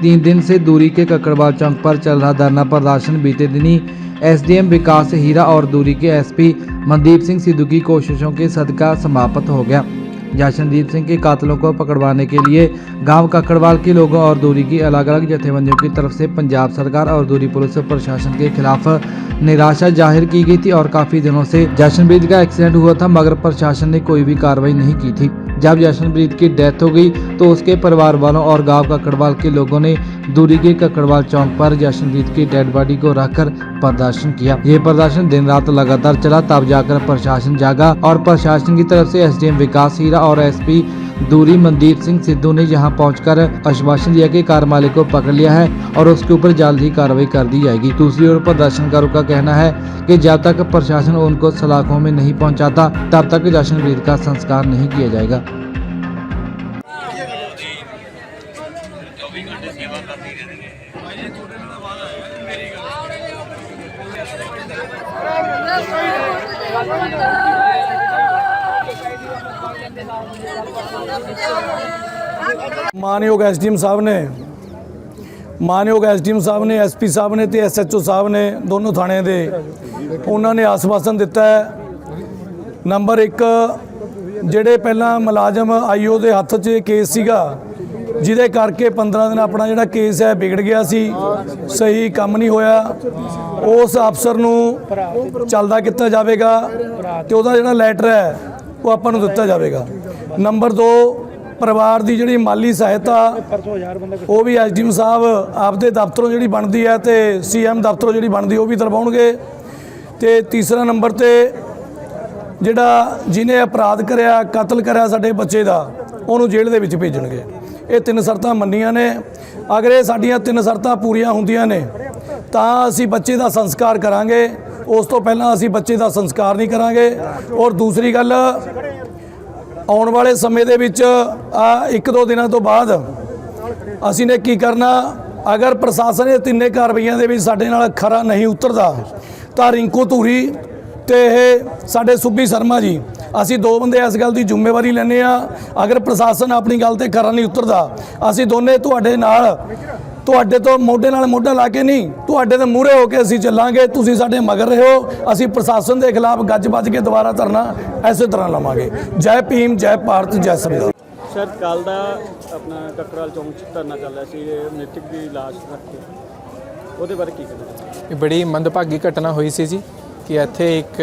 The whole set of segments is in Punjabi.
تین دن سے دوری کے ککڑوال چوک پر چل رہا دھرنا پرداشن بیتے دنی S D M Vikas Hira اور دوری کے ایس پی مندیپ سنگھ سدھو کی کوششوں کے صدقہ سماپت ہو گیا۔ جاشندیپ سنگھ کے قاتلوں کو پکڑوانے کے لیے گاؤں ککڑوال کے لوگوں اور دوری کی الگ الگ جتھے بندیوں کی طرف سے پنجاب سرکار اور دوری پولیس پرشاسن کے خلاف نراشا ظاہر کی گئی تھی اور کافی دنوں سے جاشن بیج کا ایکسیڈنٹ ہوا تھا، مگر پرشاسن نے کوئی بھی کاروائی نہیں کی تھی۔ جب جشن برید کی ڈیتھ ہو گئی تو اس کے پریوار والوں اور گاؤں ککڑوال کے لوگوں نے دوری کے ککڑوال چوک پر جشن برید کی ڈیڈ باڈی کو رکھ کر پردرشن کیا۔ یہ پردرشن دن رات لگاتار چلا تب جا کر پرشاسن جاگا اور پرشاشن کی طرف سے S D M Vikas Hira اور ایس پی दूरी मनदीप सिंह सिद्धू ने यहां पहुंचकर आश्वासन दिया कि कार मालिक को पकड़ लिया है और उसके ऊपर जल्द ही कार्रवाई कर दी जाएगी दूसरी ओर प्रदर्शनकारों का कहना है कि जब तक प्रशासन उनको सलाखों में नहीं पहुंचाता तब तक जशनप्रीत का संस्कार नहीं किया जाएगा ਮਾਨਯੋਗ ਐਸਡੀਐਮ ਸਾਹਿਬ ਨੇ, ਮਾਨਯੋਗ ਐਸਡੀਐਮ ਸਾਹਿਬ ਨੇ, ਐਸਪੀ ਸਾਹਿਬ ਨੇ ਤੇ ਐਸਐਚਓ ਸਾਹਿਬ ਨੇ ਦੋਨੋਂ ਥਾਣੇ ਦੇ, ਉਹਨਾਂ ਨੇ ਆਸਵਾਸਨ ਦਿੱਤਾ ਹੈ। ਨੰਬਰ 1 ਜਿਹੜੇ ਪਹਿਲਾਂ ਮੁਲਾਜ਼ਮ ਆਈਓ ਦੇ ਹੱਥ 'ਚ ਕੇਸ ਸੀਗਾ, ਜਿਹਦੇ ਕਰਕੇ 15 ਦਿਨ ਆਪਣਾ ਜਿਹੜਾ ਕੇਸ ਹੈ ਵਿਗੜ ਗਿਆ ਸੀ, ਸਹੀ ਕੰਮ ਨਹੀਂ ਹੋਇਆ। ਉਸ ਅਫਸਰ ਨੂੰ ਚੱਲਦਾ ਕੀਤਾ ਜਾਵੇਗਾ ਤੇ ਉਹਦਾ ਜਿਹੜਾ ਲੈਟਰ ਹੈ, ਉਹ ਆਪਾਂ ਨੂੰ ਦਿੱਤਾ ਜਾਵੇਗਾ। ਨੰਬਰ 2 ਪਰਿਵਾਰ ਦੀ ਜਿਹੜੀ ਮਾਲੀ ਸਹਾਇਤਾ ਉਹ ਵੀ ਐਸਡੀਐਮ ਸਾਹਿਬ ਆਪਦੇ ਦਫ਼ਤਰੋਂ ਜਿਹੜੀ ਬਣਦੀ ਹੈ ਤੇ ਸੀਐਮ ਦਫ਼ਤਰੋਂ ਜਿਹੜੀ ਬਣਦੀ ਉਹ ਵੀ ਦਿਲਵਾਉਣਗੇ ਤੇ ਤੀਸਰਾ ਨੰਬਰ ਤੇ ਜਿਹੜਾ ਜਿਹਨੇ ਅਪਰਾਧ ਕਰਿਆ ਕਤਲ ਕਰਿਆ ਸਾਡੇ ਬੱਚੇ ਦਾ ਉਹਨੂੰ ਜੇਲ੍ਹ ਦੇ ਵਿੱਚ ਭੇਜਣਗੇ। ਇਹ ਤਿੰਨ ਸ਼ਰਤਾਂ ਮੰਨੀਆਂ ਨੇ। ਅਗਰ ਇਹ ਸਾਡੀਆਂ ਤਿੰਨ ਸ਼ਰਤਾਂ ਪੂਰੀਆਂ ਹੁੰਦੀਆਂ ਨੇ ਤਾਂ ਅਸੀਂ ਬੱਚੇ ਦਾ ਸੰਸਕਾਰ ਕਰਾਂਗੇ। ਉਸ ਤੋਂ ਪਹਿਲਾਂ ਅਸੀਂ ਬੱਚੇ ਦਾ ਸੰਸਕਾਰ ਨਹੀਂ ਕਰਾਂਗੇ। ਔਰ ਦੂਸਰੀ ਗੱਲ ਆਉਣ ਵਾਲੇ ਸਮੇਂ ਦੇ ਵਿੱਚ, ਆ, ਇੱਕ ਦੋ ਦਿਨਾਂ ਤੋਂ ਬਾਅਦ ਅਸੀਂ ਨੇ ਕੀ ਕਰਨਾ, ਅਗਰ ਪ੍ਰਸ਼ਾਸਨ ਇਹ ਤਿੰਨੇ ਕਾਰਵਾਈਆਂ ਦੇ ਵਿੱਚ ਸਾਡੇ ਨਾਲ ਖਰਾ ਨਹੀਂ ਉਤਰਦਾ, ਤਾਂ ਰਿੰਕੂ ਧੂਰੀ ਤੇ ਇਹ ਸਾਡੇ ਸੁੱਬੀ ਸ਼ਰਮਾ ਜੀ, ਅਸੀਂ ਦੋ ਬੰਦੇ ਇਸ ਗੱਲ ਦੀ ਜ਼ਿੰਮੇਵਾਰੀ ਲੈਂਦੇ ਆ ਅਗਰ ਪ੍ਰਸ਼ਾਸਨ ਆਪਣੀ ਗੱਲ ਤੇ ਖਰਾ ਨਹੀਂ ਉਤਰਦਾ, ਅਸੀਂ ਦੋਨੇ ਤੁਹਾਡੇ ਨਾਲ ਤੁਹਾਡੇ ਤੋਂ ਮੋਢੇ ਨਾਲ ਮੋਢਾ ਲਾ ਕੇ ਨਹੀਂ ਤੁਹਾਡੇ ਦੇ ਮੂਹਰੇ ਹੋ ਕੇ ਅਸੀਂ ਚੱਲਾਂਗੇ ਤੁਸੀਂ ਸਾਡੇ ਮਗਰ ਰਹੋ ਅਸੀਂ ਪ੍ਰਸ਼ਾਸਨ ਦੇ ਖਿਲਾਫ ਗੱਜ ਵੱਜ ਕੇ ਦੁਬਾਰਾ ਧਰਨਾ ਐਸੇ ਤਰ੍ਹਾਂ ਲਵਾਂਗੇ। ਜੈ ਭੀਮ ਜੈ ਭਾਰਤ ਜੈ ਸੰਵਿਧਾਨ। ਸਰ ਕੱਲ ਦਾ ਆਪਣਾ ਕਕਰਾਲ ਚੌਂਕ 'ਚ ਧਰਨਾ ਚੱਲ ਰਿਹਾ ਸੀ ਮ੍ਰਿਤਕ ਦੀ ਲਾਸ਼ ਰੱਖ ਕੇ। ਉਹਦੇ ਬਾਰੇ ਕੀ ਕਹਿਣਾ ਇਹ ਬੜੀ ਮੰਦਭਾਗੀ ਘਟਨਾ ਹੋਈ ਸੀ ਜੀ ਕਿ ਇੱਥੇ ਇੱਕ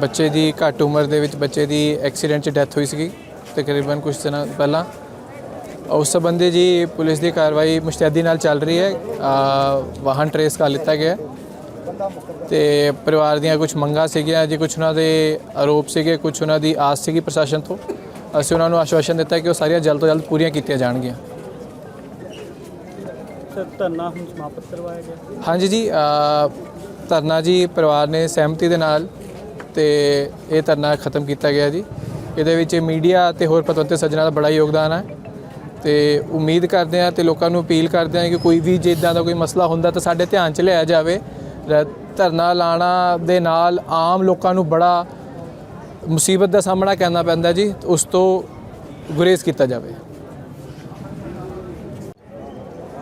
ਬੱਚੇ ਦੀ ਘੱਟ ਉਮਰ ਦੇ ਵਿੱਚ ਬੱਚੇ ਦੀ ਐਕਸੀਡੈਂਟ 'ਚ ਡੈਥ ਹੋਈ ਸੀਗੀ ਤਕਰੀਬਨ ਕੁਝ ਦਿਨਾਂ ਪਹਿਲਾਂ। ਉਸ ਸੰਬੰਧੀ ਜੀ ਪੁਲਿਸ ਦੀ ਕਾਰਵਾਈ ਮੁਸ਼ਤੈਦੀ ਨਾਲ ਚੱਲ ਰਹੀ ਹੈ। ਵਾਹਨ ਟਰੇਸ ਕਰ ਲਿੱਤਾ ਗਿਆ ਤੇ ਪਰਿਵਾਰ ਦੀਆਂ ਕੁਝ ਮੰਗਾਂ ਸੀਗੀਆਂ ਜੀ ਕੁਝ ਉਹਨਾਂ ਦੇ ਆਰੋਪ ਸੀਗੇ ਕੁਝ ਉਹਨਾਂ ਦੀ ਆਸ ਸੀਗੀ ਪ੍ਰਸ਼ਾਸਨ ਤੋਂ। ਅਸੀਂ ਉਹਨਾਂ ਨੂੰ ਆਸ਼ਵਾਸਨ ਦਿੱਤਾ ਕਿ ਉਹ ਸਾਰੀਆਂ ਜਲਦ ਤੋਂ ਜਲਦ ਪੂਰੀਆਂ ਕੀਤੀਆਂ ਜਾਣਗੀਆਂ। ਧਰਨਾ ਹੁਣ ਸਮਾਪਤ ਕਰਵਾਇਆ ਗਿਆ। ਹਾਂਜੀ ਜੀ ਧਰਨਾ ਜੀ ਪਰਿਵਾਰ ਨੇ ਸਹਿਮਤੀ ਦੇ ਨਾਲ ਤੇ ਇਹ ਧਰਨਾ ਖਤਮ ਕੀਤਾ ਗਿਆ ਜੀ। ਇਹਦੇ ਵਿੱਚ ਮੀਡੀਆ ਤੇ ਹੋਰ ਪਤਵੰਤੇ ਸੱਜਣਾ ਦਾ ਬੜਾ ਯੋਗਦਾਨ ਹੈ। ਤੇ ਉਮੀਦ ਕਰਦੇ ਹਾਂ ਤੇ ਲੋਕਾਂ ਨੂੰ ਅਪੀਲ ਕਰਦੇ ਹਾਂ ਕਿ ਕੋਈ ਵੀ ਜੇ ਇੱਦਾਂ ਦਾ ਕੋਈ ਮਸਲਾ ਹੁੰਦਾ ਤਾਂ ਸਾਡੇ ਧਿਆਨ 'ਚ ਲਿਆ ਜਾਵੇ। ਧਰਨਾ ਲਾਣਾ ਦੇ ਨਾਲ ਆਮ ਲੋਕਾਂ ਨੂੰ ਬੜਾ ਮੁਸੀਬਤ ਦਾ ਸਾਹਮਣਾ ਕਰਨਾ ਪੈਂਦਾ ਜੀ, ਉਸ ਤੋਂ ਗੁਰੇਜ਼ ਕੀਤਾ ਜਾਵੇ।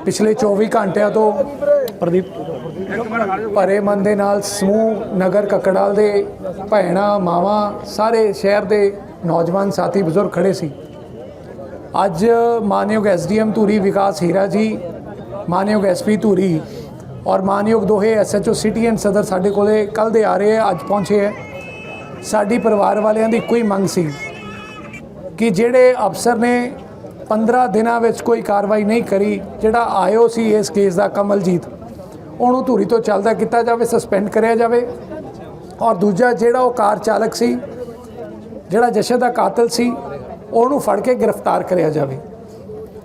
ਪਿਛਲੇ 24 ਘੰਟਿਆਂ ਤੋਂ ਪ੍ਰਦੀਪ ਭਰੇ ਮਨ ਦੇ ਨਾਲ ਸਮੂਹ, ਨਗਰ ਕਕੜਾਲ ਦੇ ਭੈਣਾਂ, ਮਾਵਾਂ, ਸਾਰੇ ਸ਼ਹਿਰ ਦੇ ਨੌਜਵਾਨ, ਸਾਥੀ, ਬਜ਼ੁਰਗ ਖੜੇ ਸੀ। ਅੱਜ ਮਾਨਯੋਗ ਐਸਡੀਐਮ ਧੂਰੀ ਵਿਕਾਸ ਹੀਰਾ ਜੀ, ਮਾਨਯੋਗ ਐਸਪੀ ਧੂਰੀ ਔਰ ਮਾਨਯੋਗ ਦੋਹੇ ਐਸਐਚਓ ਸਿਟੀ ਐਂਡ ਸਦਰ ਸਾਡੇ ਕੋਲੇ ਕੱਲ ਦੇ ਆ ਰਹੇ ਹੈ ਅੱਜ ਪਹੁੰਚੇ ਹੈ ਸਾਡੀ ਪਰਿਵਾਰ ਵਾਲਿਆਂ ਦੀ ਕੋਈ ਮੰਗ ਸੀ ਕਿ ਜਿਹੜੇ ਅਫਸਰ ਨੇ 15 ਦਿਨਾਂ ਵਿੱਚ ਕੋਈ ਕਾਰਵਾਈ ਨਹੀਂ ਕਰੀ, ਜਿਹੜਾ ਆਇਓ ਸੀ ਇਸ ਕੇਸ ਦਾ ਕਮਲਜੀਤ, ਉਹਨੂੰ ਧੂਰੀ ਤੋਂ ਚੱਲਦਾ ਕੀਤਾ ਜਾਵੇ, ਸਸਪੈਂਡ ਕਰਿਆ ਜਾਵੇ ਔਰ ਦੂਜਾ ਜਿਹੜਾ ਉਹ ਕਾਰ ਚਾਲਕ ਸੀ, ਜਿਹੜਾ ਜਸ਼ਨ ਦਾ ਕਾਤਲ ਸੀ ਉਹਨੂੰ ਫੜ ਕੇ ਗ੍ਰਿਫਤਾਰ ਕਰਿਆ ਜਾਵੇ।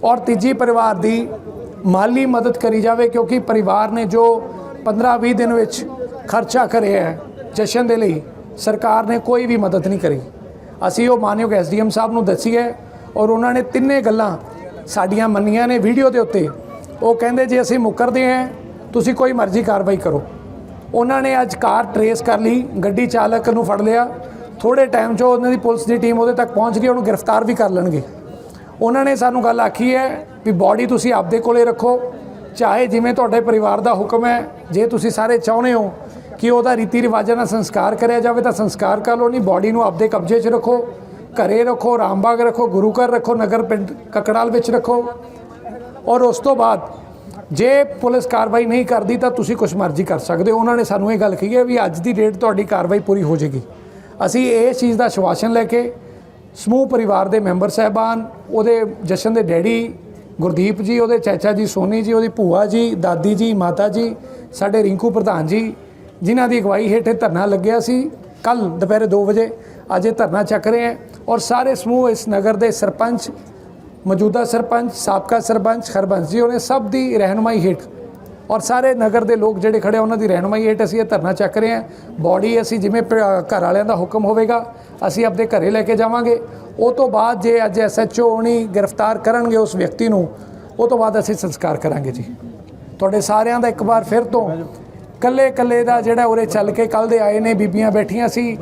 ਔਰ ਤੀਜੀ ਪਰਿਵਾਰ ਦੀ ਮਾਲੀ ਮਦਦ ਕਰੀ ਜਾਵੇ ਕਿਉਂਕਿ ਪਰਿਵਾਰ ਨੇ ਜੋ 15-20 ਦਿਨ ਵਿੱਚ ਖਰਚਾ ਕਰਿਆ ਹੈ ਜਸ਼ਨ ਦੇ ਲਈ, ਸਰਕਾਰ ਨੇ ਕੋਈ ਵੀ ਮਦਦ ਨਹੀਂ ਕਰੀ। ਅਸੀਂ ਉਹ ਮਾਨਯੋਗ ਐਸਡੀਐਮ ਸਾਹਿਬ ਨੂੰ ਦੱਸੀ ਹੈ ਔਰ ਉਹਨਾਂ ਨੇ ਤਿੰਨੇ ਗੱਲਾਂ ਸਾਡੀਆਂ ਮੰਨੀਆਂ ਨੇ ਵੀਡੀਓ ਦੇ ਉੱਤੇ। ਉਹ ਕਹਿੰਦੇ, ਜੇ ਅਸੀਂ ਮੁਕਰਦੇ ਹਾਂ, ਤੁਸੀਂ ਕੋਈ ਮਰਜ਼ੀ ਕਾਰਵਾਈ ਕਰੋ। ਉਹਨਾਂ ਨੇ ਅੱਜ ਕਾਰ ਟਰੇਸ ਕਰ ਲਈ, ਗੱਡੀ ਚਾਲਕ ਨੂੰ ਫੜ ਲਿਆ। ਥੋੜੇ ਟਾਈਮ 'ਚ ਉਹਨਾਂ ਦੀ ਪੁਲਿਸ ਦੀ ਟੀਮ ਉਹਦੇ ਤੱਕ ਪਹੁੰਚ ਗਈ, ਉਹਨੂੰ ਗ੍ਰਿਫਤਾਰ ਵੀ ਕਰ ਲੈਣਗੇ। ਉਹਨਾਂ ਨੇ ਸਾਨੂੰ ਗੱਲ ਆਖੀ ਹੈ ਵੀ ਬਾਡੀ ਤੁਸੀਂ ਆਪਦੇ ਕੋਲੇ ਰੱਖੋ, ਚਾਹੇ ਜਿਵੇਂ ਤੁਹਾਡੇ ਪਰਿਵਾਰ ਦਾ ਹੁਕਮ ਹੈ, ਜੇ ਤੁਸੀਂ ਸਾਰੇ ਚਾਹੁੰਦੇ ਹੋ ਕਿ ਉਹਦਾ ਰੀਤੀ ਰਿਵਾਜਾਂ ਨਾਲ ਸੰਸਕਾਰ ਕਰਿਆ ਜਾਵੇ ਤਾਂ ਸੰਸਕਾਰ ਕਰ ਲਓ, ਨਹੀਂ ਬਾਡੀ ਨੂੰ ਆਪਦੇ ਕਬਜ਼ੇ 'ਚ ਰੱਖੋ, ਘਰੇ ਰੱਖੋ, ਰਾਮਬਾਗ ਰੱਖੋ, ਗੁਰੂ ਘਰ ਰੱਖੋ, ਨਗਰ ਪਿੰਡ ਕਕੜਾਲ ਵਿੱਚ ਰੱਖੋ। ਔਰ ਉਸ ਤੋਂ ਬਾਅਦ ਜੇ ਪੁਲਿਸ ਕਾਰਵਾਈ ਨਹੀਂ ਕਰਦੀ ਤਾਂ ਤੁਸੀਂ ਕੁਝ ਮਰਜ਼ੀ ਕਰ ਸਕਦੇ ਹੋ। ਉਹਨਾਂ ਨੇ ਸਾਨੂੰ ਇਹ ਗੱਲ ਕਹੀ ਹੈ ਵੀ ਅੱਜ ਦੀ ਡੇਟ ਤੁਹਾਡੀ ਕਾਰਵਾਈ ਪੂਰੀ ਹੋ ਜਾਏਗੀ। ਅਸੀਂ ਇਹ ਚੀਜ਼ ਦਾ ਸ਼ਵਾਸਨ ਲੈ ਕੇ ਸਮੂਹ ਪਰਿਵਾਰ ਦੇ ਮੈਂਬਰ ਸਹਿਬਾਨ, ਉਹਦੇ ਜਸ਼ਨ ਦੇ ਡੈਡੀ ਗੁਰਦੀਪ ਜੀ, ਉਹਦੇ ਚਾਚਾ ਜੀ ਸੋਨੀ ਜੀ, ਉਹਦੀ ਭੂਆ ਜੀ, ਦਾਦੀ ਜੀ, ਮਾਤਾ ਜੀ, ਸਾਡੇ ਰਿੰਕੂ ਪ੍ਰਧਾਨ ਜੀ, ਜਿਨ੍ਹਾਂ ਦੀ ਅਗਵਾਈ ਹੇਠ ਇਹ ਧਰਨਾ ਲੱਗਿਆ ਸੀ। ਕੱਲ ਦੁਪਹਿਰੇ 2 ਵਜੇ ਅੱਜ ਇਹ ਧਰਨਾ ਚੱਕ ਰਹੇ ਹੈ ਔਰ ਸਾਰੇ ਸਮੂਹ ਇਸ ਨਗਰ ਦੇ ਸਰਪੰਚ, ਮੌਜੂਦਾ ਸਰਪੰਚ, ਸਾਬਕਾ ਸਰਪੰਚ ਹਰਬੰਸ ਜੀ ਉਹਨੇ ਸਭ ਦੀ ਰਹਿਨਮਾਈ ਹੇਠ ਔਰ ਸਾਰੇ ਨਗਰ ਦੇ ਲੋਕ ਜਿਹੜੇ ਖੜੇ ਉਹਨਾਂ ਦੀ ਰਹਿਨਮਾਈ ਹੇਠ ਅਸੀਂ ਇਹ ਧਰਨਾ ਚੱਕ ਰਹੇ ਹਾਂ। ਬਾਡੀ ਅਸੀਂ ਜਿਵੇਂ ਪ- ਘਰ ਵਾਲਿਆਂ ਦਾ ਹੁਕਮ ਹੋਵੇਗਾ, ਅਸੀਂ ਆਪਣੇ ਘਰੇ ਲੈ ਕੇ ਜਾਵਾਂਗੇ। ਉਹ ਤੋਂ ਬਾਅਦ ਜੇ ਅੱਜ ਐਸਐਚਓ ਹੋਣੀ ਗ੍ਰਿਫਤਾਰ ਕਰਨਗੇ ਉਸ ਵਿਅਕਤੀ ਨੂੰ, ਉਹ ਤੋਂ ਬਾਅਦ ਅਸੀਂ ਸੰਸਕਾਰ ਕਰਾਂਗੇ ਜੀ। ਤੁਹਾਡੇ ਸਾਰਿਆਂ ਦਾ ਇੱਕ ਵਾਰ ਫਿਰ ਤੋਂ ਕੱਲੇ ਕੱਲੇ ਦਾ ਜਿਹੜਾ ਉਰੇ ਚੱਲ ਕੇ ਕੱਲ ਦੇ ਆਏ ਨੇ, ਬੀਬੀਆਂ ਬੈਠੀਆਂ ਸੀ,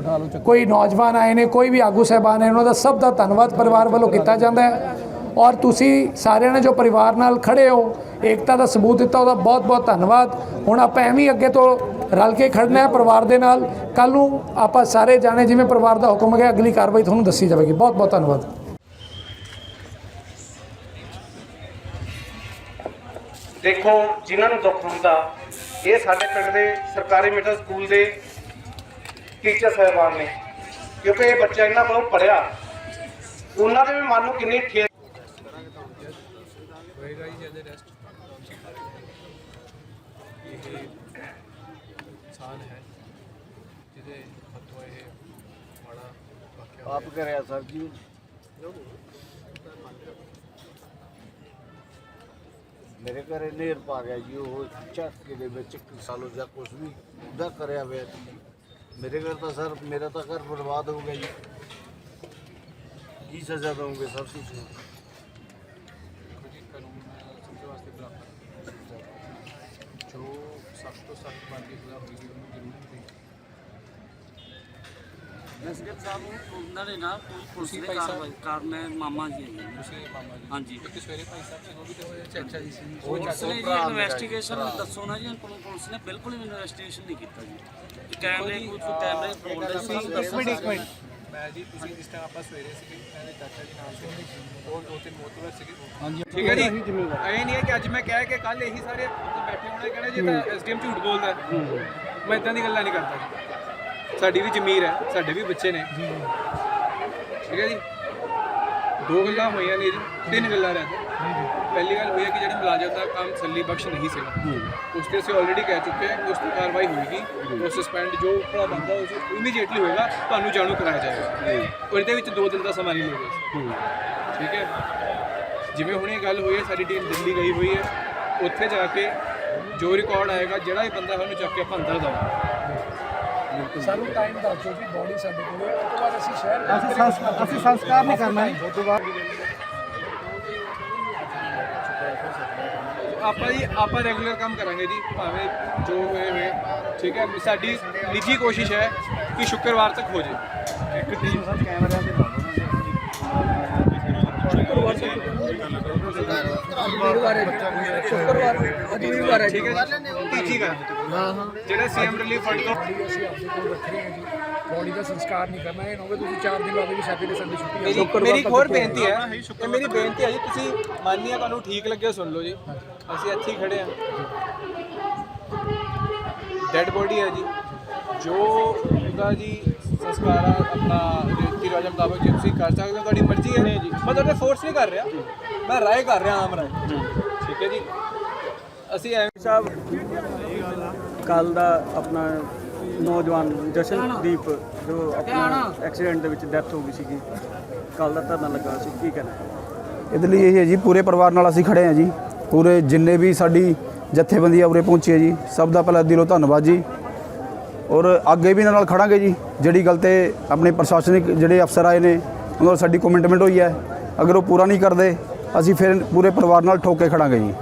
ਕੋਈ ਨੌਜਵਾਨ ਆਏ ਨੇ, ਕੋਈ ਵੀ ਆਗੂ ਸਹਿਬਾਨ ਹੈ ਉਹਨਾਂ ਦਾ ਸਭ ਦਾ ਧੰਨਵਾਦ ਪਰਿਵਾਰ ਵੱਲੋਂ ਕੀਤਾ ਜਾਂਦਾ ਹੈ। ਔਰ ਤੁਸੀਂ ਸਾਰਿਆਂ ਨੇ ਜੋ ਪਰਿਵਾਰ ਨਾਲ ਖੜੇ ਹੋ, ਏਕਤਾ ਦਾ ਸਬੂਤ ਦਿੱਤਾ, ਉਹਦਾ ਬਹੁਤ ਬਹੁਤ ਧੰਨਵਾਦ। ਹੁਣ ਆਪਾਂ ਐਵੇਂ ਅੱਗੇ ਤੋਂ ਰਲ ਕੇ ਖੜਨਾ ਹੈ ਪਰਿਵਾਰ ਦੇ ਨਾਲ। ਕੱਲ ਨੂੰ ਆਪਾਂ ਸਾਰੇ ਜਾਣੇ ਜਿਵੇਂ ਪਰਿਵਾਰ ਦਾ ਹੁਕਮ ਹੈ ਅਗਲੀ ਕਾਰਵਾਈ ਤੁਹਾਨੂੰ ਦੱਸੀ ਜਾਵੇਗੀ। ਬਹੁਤ ਬਹੁਤ ਧੰਨਵਾਦ। ਦੇਖੋ, ਜਿਨ੍ਹਾਂ ਨੂੰ ਦੁੱਖ ਹੁੰਦਾ, ਇਹ ਸਾਡੇ ਪਿੰਡ ਦੇ ਸਰਕਾਰੀ ਮਿਡਲ ਸਕੂਲ ਦੇ ਟੀਚਰ ਸਾਹਿਬਾਨ ਨੇ। ਕਿਉਂਕਿ ਇਹ ਬੱਚਾ ਇਹਨਾਂ ਕੋਲੋਂ ਪੜਿਆ ਉਹਨਾਂ ਦੇ ਵੀ ਮਨ ਨੂੰ ਕਿੰਨੀ ਠੇਸ ਹੋਏਗਾ ਹੀ ਜਦ ਰੈਸਟ ਇਹ ਇਨਸਾਨ ਹੈ ਜਿਹਦੇ ਹੱਥੋਂ ਇਹ ਮਾੜਾ ਵਾਕਿਆ ਆਪ ਕਰਿਆ ਸਰ ਜੀ ਮੇਰੇ ਘਰੇ ਨੇਰ ਪਾ ਗਿਆ ਜੀ ਉਹ ਚੱਕ ਦੇ ਵਿੱਚ ਸਾਲੋ ਜਾਂ ਕੁਝ ਵੀ ਉਹਦਾ ਕਰਿਆ ਹੋਇਆ ਸੀ ਮੇਰੇ ਘਰ ਤਾਂ ਸਰ ਮੇਰਾ ਤਾਂ ਘਰ ਬਰਬਾਦ ਹੋ ਗਿਆ ਜੀ ਕੀ ਸਜ਼ਾ ਦਵਾਂਗੇ ਸਰ ਤੁਸੀਂ ਜੀ ਕਾਨੂੰਨ ਸਮਝੋ ਵਾਸਤੇ ਬਰਾਬਰ ਜੋ ਸਖਤ ਤੋਂ ਸਖਤ ਬਣਦੀ ਸਜ਼ਾ ਹੋਏਗੀ ਉਹਨੂੰ ਜ਼ਰੂਰ ਮਿਲੇਗੀ ਨਸਗਤ ਸਾਹਿਬ ਨੂੰ ਉਹਨਾਂ ਨੇ ਨਾ ਕੋਈ ਪੁਲਿਸ ਤੁਸੀਂ ਨੇ ਭਾਈ ਸਾਹਿਬ? ਕਾਰਵਾਈ ਕਰਨਾ ਹੈ ਮਾਮਾ ਜੀ ਨੇ। ਤੁਸੀਂ ਮਾਮਾ ਜੀ। ਹਾਂਜੀ। ਇੱਕ ਸਵੇਰੇ ਭਾਈ ਸਾਹਿਬ ਸੀ ਉਹ ਵੀ ਤੇ ਹੋਏ ਚਾਚਾ ਜੀ ਸੀ। ਪੁਲਿਸ ਨੇ ਜੀ ਇਨਵੈਸਟੀਗੇਸ਼ਨ ਦੱਸੋ ਨਾ ਜੀ ਪੁਲਿਸ ਪੁਲਿਸ ਨੇ ਬਿਲਕੁਲ ਵੀ ਇਨਵੈਸਟੀਗੇਸ਼ਨ ਨਹੀਂ ਕੀਤਾ ਜੀ। ਇਹ ਕੈਮਰੇ ਕੋਈ ਕੈਮਰੇ ਫੋਨ ਦੇ ਤੁਸੀਂ ਦੱਸੋ ਮਿੰਟ। ਮੈਂ ਜੀ ਤੁਸੀਂ ਜਿਸ ਟਾਈਮ ਆਪਾਂ ਸਵੇਰੇ ਸੀਗੇ ਮੇਰੇ ਚਾਚਾ ਜੀ ਨਾਲ ਸੀ ਉਹ ਦੋ ਤਿੰਨ ਮੋਤਵਰ ਸੀਗੇ। ਹਾਂਜੀ। ਠੀਕ ਹੈ ਜੀ? ਇਹ ਨਹੀਂ ਹੈ ਕਿ ਅੱਜ ਮੈਂ ਕਹਿ ਕੇ ਕੱਲ ਇਹੀ ਸਾਰੇ ਉੱਥੇ ਬੈਠੇ ਹੋਣੇ ਕਹਿਣਾ ਜੀ ਤਾਂ ਐਸਡੀਐਮ ਝੂਠ ਬੋਲਦਾ ਹੈ। ਮੈਂ ਇਦਾਂ ਦੀ ਗੱਲਾਂ ਨਹੀਂ ਕਰਦਾ। ਜੀ ਸਾਡੀ ਵੀ ਜ਼ਮੀਰ ਹੈ, ਸਾਡੇ ਵੀ ਬੱਚੇ ਨੇ। ਠੀਕ ਹੈ ਜੀ? ਦੋ ਗੱਲਾਂ ਹੋਈਆਂ ਨੇ ਜੀ ਤਿੰਨ ਗੱਲਾਂ ਰਹਿ ਗਈਆਂ। ਪਹਿਲੀ ਗੱਲ ਹੋਈ ਹੈ ਕਿ ਜਿਹੜੇ ਮੁਲਾਜ਼ਮ ਦਾ ਕੰਮ ਸੱਲੀ ਬਖਸ਼ ਨਹੀਂ ਸੀਗਾ। ਉਸ ਤੇ ਅਸੀਂ ਆਲਰੇਡੀ ਕਹਿ ਚੁੱਕੇ ਹਾਂ ਕਿ ਉਸ ਤੇ ਕਾਰਵਾਈ ਹੋਏਗੀ। ਉਹ ਸਸਪੈਂਡ ਜੋ ਉਪਰਾ ਬੰਦਾ ਉਸ ਇਮੀਡੀਏਟਲੀ ਹੋਏਗਾ। ਤੁਹਾਨੂੰ ਜਾਣੂ ਕਰਾਇਆ ਜਾਏਗਾ। ਔਰ ਇਹਦੇ ਵਿੱਚ ਦੋ ਦਿਨ ਦਾ ਸਮਾਂ ਨਹੀਂ ਲੱਗੇਗਾ ਠੀਕ ਹੈ? ਜਿਵੇਂ ਹੁਣ ਇਹ ਗੱਲ ਹੋਈ ਹੈ, ਸਾਡੀ ਟੀਮ ਦਿੱਲੀ ਗਈ ਹੋਈ ਹੈ। ਉੱਥੇ ਜਾ ਕੇ ਜੋ ਰਿਕਾਰਡ ਆਏਗਾ, ਜਿਹੜਾ ਵੀ ਬੰਦਾ ਹੈ, ਉਹਨੂੰ ਚੱਕ ਕੇ ਆਪਾਂ ਅੰਦਰ ਦਵਾਂਗੇ। ਸਾਨੂੰ ਟਾਈਮ ਦੱਸ ਦਿਓ ਜੀ ਬਾਡੀ ਸਾਡੇ ਕੋਲੇ। ਉਹ ਤੋਂ ਬਾਅਦ ਅਸੀਂ ਸ਼ਹਿਰ ਅਸੀਂ ਸੰਸਕਾਰ ਨਹੀਂ ਕਰਨਾ ਜੀ। ਆਪਾਂ ਜੀ ਆਪਾਂ ਰੈਗੂਲਰ ਕੰਮ ਕਰਾਂਗੇ ਜੀ ਭਾਵੇਂ ਜੋ ਹੋਏ ਹੋਏ। ਠੀਕ ਹੈ ਸਾਡੀ ਨਿੱਜੀ ਕੋਸ਼ਿਸ਼ ਹੈ ਕਿ ਸ਼ੁੱਕਰਵਾਰ ਤੱਕ ਹੋ ਜਾਏ ਇੱਕ ਟੀਮ ਸਰ ਕੈਮਰਿਆਂ ਤੇ ਠੀਕ ਹੈ ਜੀ। ਤੀਜੀ ਗੱਲ ਜਿਹੜਾ ਸੀਐਮ ਰਿਲੀਫ ਫੰਡ ਤੋਂ ਬਾਡੀ ਅਸੀਂ ਆਪਣੇ ਕੋਲ ਰੱਖ ਰਹੇ ਹਾਂ ਜੀ ਬਾਡੀ ਦਾ ਸੰਸਕਾਰ ਨਹੀਂ ਕਰਨਾ ਇਹ ਨਾ ਹੋਵੇ ਤੁਸੀਂ 4 ਦਿਨ ਬਾਅਦ ਵੀ ਸੈਟਰਡੇ ਸੰਡੇ ਛੁੱਟੀ ਮੇਰੀ ਮੇਰੀ ਇੱਕ ਹੋਰ ਬੇਨਤੀ ਹੈ। ਇਹ ਮੇਰੀ ਬੇਨਤੀ ਹੈ ਜੀ ਤੁਸੀਂ ਮੰਨਿਆ ਤੁਹਾਨੂੰ ਠੀਕ ਲੱਗਿਆ ਸੁਣ ਲਓ ਜੀ। ਅਸੀਂ ਇੱਥੇ ਹੀ ਖੜੇ ਹਾਂ। ਡੈੱਡ ਬੋਡੀ ਹੈ ਜੀ। ਜੋ ਉਹਦਾ ਜੀ ਸੰਸਕਾਰ ਆ ਆਪਣਾ ਰੀਤੀ ਰਿਵਾਜਾਂ ਮੁਤਾਬਕ ਜੇ ਤੁਸੀਂ ਕਰ ਸਕਦੇ ਹੋ ਤੁਹਾਡੀ ਮਰਜ਼ੀ ਹੈ। ਜੀ। ਮੈਂ ਤੁਹਾਡੇ ਫੋਰਸ ਨਹੀਂ ਕਰ ਰਿਹਾ। ਮੈਂ ਰਾਏ ਕਰ ਰਿਹਾ ਆਮ ਰਾਏ। ਠੀਕ ਹੈ ਜੀ। ਅਸੀਂ ਐਵੇਂ ਸਾਹਿਬ ਕੱਲ ਦਾ ਆਪਣਾ ਨੌਜਵਾਨ ਜਸ਼ਨਦੀਪ, ਜੋ ਆਪਣਾ ਐਕਸੀਡੈਂਟ ਦੇ ਵਿੱਚ ਡੈਥ ਹੋ ਗਈ ਸੀਗੀ। ਕੱਲ ਦਾ ਧਰਨਾ ਲੱਗਾ ਸੀ। ਕੀ ਕਹਿਣਾ? ਇਹਦੇ ਲਈ ਇਹ ਹੈ ਜੀ, ਪੂਰੇ ਪਰਿਵਾਰ ਨਾਲ ਅਸੀਂ ਖੜੇ ਹਾਂ ਜੀ। ਪੂਰੇ ਜਿੰਨੇ ਵੀ ਸਾਡੀ ਜਥੇਬੰਦੀ ਆ ਉਰੇ ਪਹੁੰਚੀ ਹੈ ਜੀ, ਸਭ ਦਾ ਪਹਿਲਾਂ ਦਿਲੋਂ ਧੰਨਵਾਦ ਜੀ। ਔਰ ਅੱਗੇ ਵੀ ਇਹਨਾਂ ਨਾਲ ਖੜਾਂਗੇ ਜੀ, ਜਿਹੜੀ ਗੱਲ ਤੇ ਆਪਣੇ ਪ੍ਰਸ਼ਾਸਨਿਕ ਜਿਹੜੇ ਅਫਸਰ ਆਏ ਨੇ, ਉਹਨਾਂ ਨਾਲ ਸਾਡੀ ਕਮਿਟਮੈਂਟ ਹੋਈ ਹੈ। ਅਗਰ ਉਹ ਪੂਰਾ ਨਹੀਂ ਕਰਦੇ, ਅਸੀਂ ਫਿਰ ਪੂਰੇ ਪਰਿਵਾਰ ਨਾਲ ਠੋਕ ਕੇ ਖੜਾਂਗੇ ਜੀ।